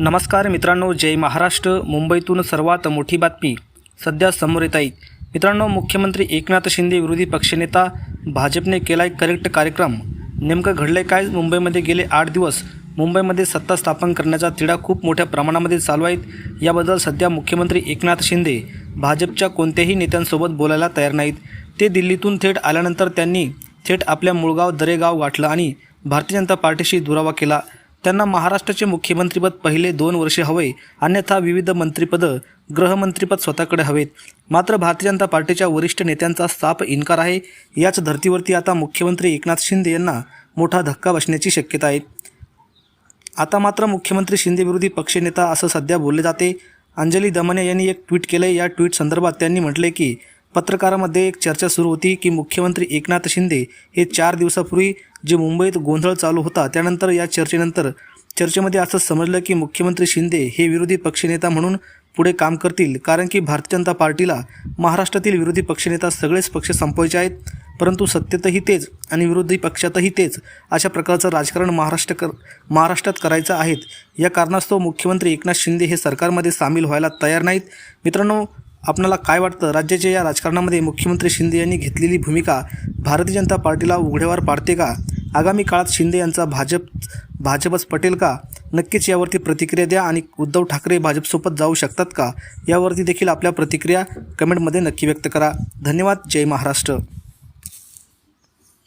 नमस्कार मित्रांनो जय महाराष्ट्र. मुंबईतून सर्वात मोठी बातमी सध्या समोर येत आहे. मित्रांनो मुख्यमंत्री एकनाथ शिंदे विरोधी पक्षनेता भाजपने केला एक करेक्ट कार्यक्रम. नेमकं घडलं काय? मुंबईमध्ये गेले आठ दिवस मुंबईमध्ये सत्ता स्थापन करण्याचा तिढा खूप मोठ्या प्रमाणामध्ये चालू आहेत. याबद्दल सध्या मुख्यमंत्री एकनाथ शिंदे भाजपच्या कोणत्याही नेत्यांसोबत बोलायला तयार नाहीत. ते दिल्लीतून थेट आल्यानंतर त्यांनी थेट आपल्या मुळगाव दरेगाव गाठलं आणि भारतीय जनता पार्टीशी दुरावा केला. त्यांना महाराष्ट्राचे मुख्यमंत्रीपद पहिले दोन वर्षे हवे अन्यथा विविध मंत्रिपदं गृहमंत्रीपद स्वतःकडे हवेत. मात्र भारतीय जनता पार्टीच्या वरिष्ठ नेत्यांचा साप इन्कार आहे. याच धर्तीवरती आता मुख्यमंत्री एकनाथ शिंदे यांना मोठा धक्का बसण्याची शक्यता आहे. आता मात्र मुख्यमंत्री शिंदे विरोधी पक्षनेता असं सध्या बोलले जाते. अंजली दमने यांनी एक ट्विट केलं या ट्विट संदर्भात त्यांनी म्हटले की पत्रकारामध्ये एक चर्चा सुरू होती की मुख्यमंत्री एकनाथ शिंदे हे चार दिवसापूर्वी जे मुंबईत गोंधळ चालू होता त्यानंतर या चर्चेनंतर चर्चेमध्ये असं समजलं की मुख्यमंत्री शिंदे हे विरोधी पक्षनेता म्हणून पुढे काम करतील कारण की भारतीय जनता पार्टीला महाराष्ट्रातील विरोधी पक्षनेता सगळेच पक्ष संपवायचे आहेत परंतु सत्तेतही तेच आणि विरोधी पक्षातही तेच अशा प्रकारचं राजकारण महाराष्ट्र कर महाराष्ट्रात करायचं आहेत. या कारणास्तव मुख्यमंत्री एकनाथ शिंदे हे सरकारमध्ये सामील व्हायला तयार नाहीत. मित्रांनो आपणाला काय वाटतं? राज्याच्या या राजकारणामध्ये मुख्यमंत्री शिंदे यांनी घेतलेली भूमिका भारतीय जनता पार्टीला उघड्यावर पाडते का? आगामी काळात शिंदे यांचा भाजप भाजपच पटेल का? नक्कीच यावरती प्रतिक्रिया द्या आणि उद्धव ठाकरे भाजपसोबत जाऊ शकतात का? यावरती देखील आपल्या प्रतिक्रिया कमेंटमध्ये नक्की व्यक्त करा. धन्यवाद. जय महाराष्ट्र.